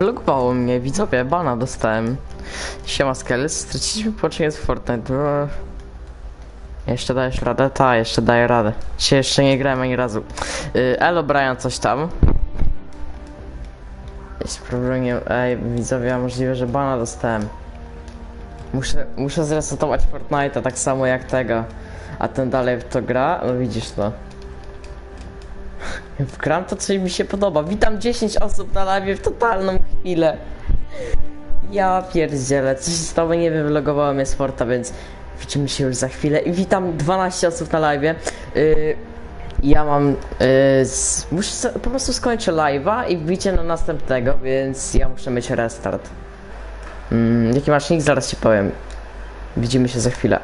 Logowało mnie, widzowie, bana dostałem. Siema Skeles, straciliśmy połączenie z Fortnite. Bro. Jeszcze dajesz radę? Ta, jeszcze daję radę. Dzisiaj jeszcze nie grałem ani razu. Y, Elo Brian coś tam. Jest problem, nie... Ej, widzowie, a możliwe, że bana dostałem. Muszę, muszę zresetować Fortnite'a tak samo jak tego. A ten dalej w to gra? No widzisz to. Wgram to, co mi się podoba. Witam 10 osób na live w totalną chwilę. Ja pierdzielę, coś się stało, nie wiem, vlogowałem mnie z Forta, więc widzimy się już za chwilę. I witam 12 osób na live. Yy, ja mam. Yy, z, muszę po prostu skończę live'a i wbicie na następnego, więc ja muszę mieć restart. Mm, jaki masz nick? Zaraz ci powiem. Widzimy się za chwilę.